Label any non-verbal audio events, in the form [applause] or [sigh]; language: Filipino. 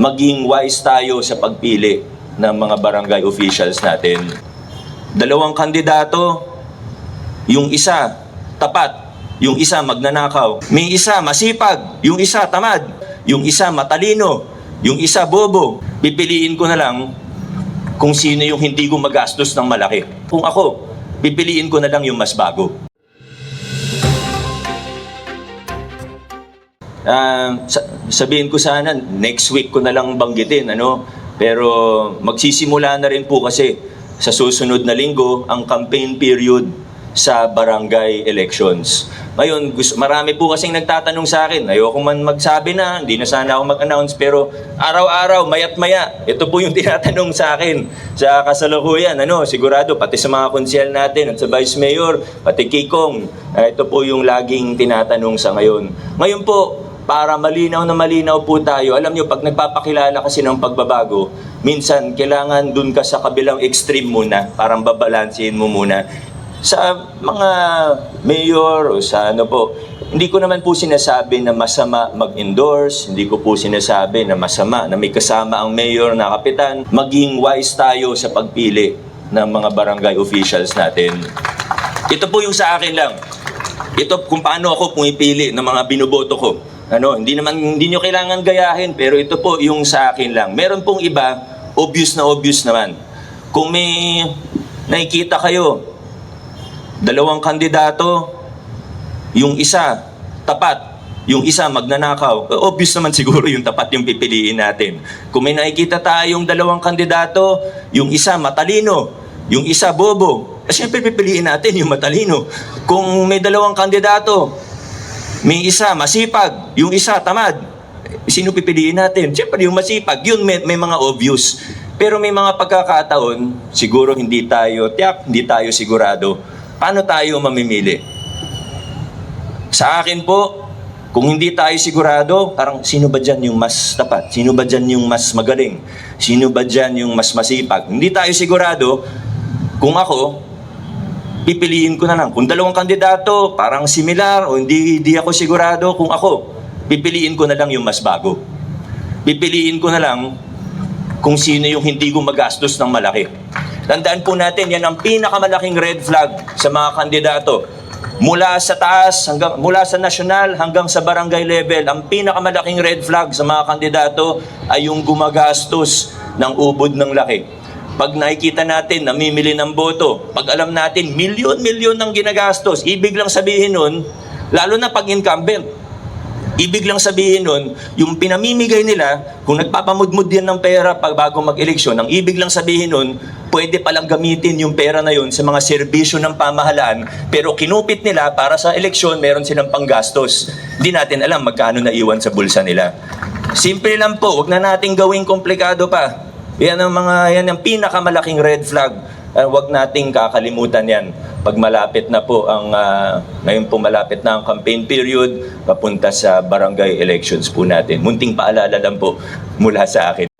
maging wise tayo sa pagpili ng mga barangay officials natin. Dalawang kandidato, yung isa tapat, yung isa magnanakaw. May isa masipag, yung isa tamad, yung isa matalino, yung isa bobo. Pipiliin ko na lang kung sino yung hindi gumagastos ng malaki. Kung ako, pipiliin ko na lang yung mas bago. Sa- sabihin ko sana next week ko na lang banggitin ano pero magsisimula na rin po kasi sa susunod na linggo ang campaign period sa barangay elections. Ngayon, gusto, marami po kasing nagtatanong sa akin. Ayoko man magsabi na, hindi na sana ako mag-announce, pero araw-araw, mayat maya, ito po yung [laughs] tinatanong sa akin sa kasalukuyan. Ano, sigurado, pati sa mga konsyel natin at sa Vice Mayor, pati Kikong, ah, ito po yung laging tinatanong sa ngayon. Ngayon po, para malinaw na malinaw po tayo, alam nyo, pag nagpapakilala kasi ng pagbabago, minsan kailangan dun ka sa kabilang extreme muna, parang babalansin mo muna. Sa mga mayor o sa ano po, hindi ko naman po sinasabi na masama mag-endorse, hindi ko po sinasabi na masama na may kasama ang mayor na kapitan. Maging wise tayo sa pagpili ng mga barangay officials natin. Ito po yung sa akin lang. Ito kung paano ako pumipili ng mga binoboto ko. Ano, hindi naman hindi niyo kailangan gayahin pero ito po yung sa akin lang. Meron pong iba obvious na obvious naman. Kung may nakikita kayo dalawang kandidato, yung isa tapat, yung isa magnanakaw. Eh, Obvious naman [laughs] siguro yung tapat yung pipiliin natin. Kung may nakikita tayong dalawang kandidato, yung isa matalino, yung isa bobo, eh, siyempre pipiliin natin yung matalino. Kung may dalawang kandidato, may isa masipag, yung isa tamad, sino pipiliin natin? Siyempre yung masipag, yun may, may mga obvious. Pero may mga pagkakataon, siguro hindi tayo, tiyak, hindi tayo sigurado. Paano tayo mamimili? Sa akin po, kung hindi tayo sigurado, parang sino ba dyan yung mas tapat? Sino ba dyan yung mas magaling? Sino ba dyan yung mas masipag? Hindi tayo sigurado, kung ako, pipiliin ko na lang. Kung dalawang kandidato, parang similar o hindi, hindi ako sigurado, kung ako, pipiliin ko na lang yung mas bago. Pipiliin ko na lang kung sino yung hindi gumagastos ng malaki. Tandaan po natin, yan ang pinakamalaking red flag sa mga kandidato. Mula sa taas, hanggang, mula sa nasyonal hanggang sa barangay level, ang pinakamalaking red flag sa mga kandidato ay yung gumagastos ng ubod ng laki. Pag nakikita natin, namimili ng boto, pag alam natin, milyon-milyon ng ginagastos, ibig lang sabihin nun, lalo na pag incumbent, Ibig lang sabihin nun, yung pinamimigay nila, kung nagpapamudmud yan ng pera pag bago mag-eleksyon, ang ibig lang sabihin nun, pwede palang gamitin yung pera na yun sa mga serbisyo ng pamahalaan, pero kinupit nila para sa eleksyon, meron silang panggastos. Hindi natin alam magkano naiwan sa bulsa nila. Simple lang po, wag na nating gawing komplikado pa. Yan ang mga, yan ang pinakamalaking red flag. Uh, wag nating kakalimutan yan pag malapit na po ang ah, ngayon po malapit na ang campaign period papunta sa barangay elections po natin. Munting paalala lang po mula sa akin.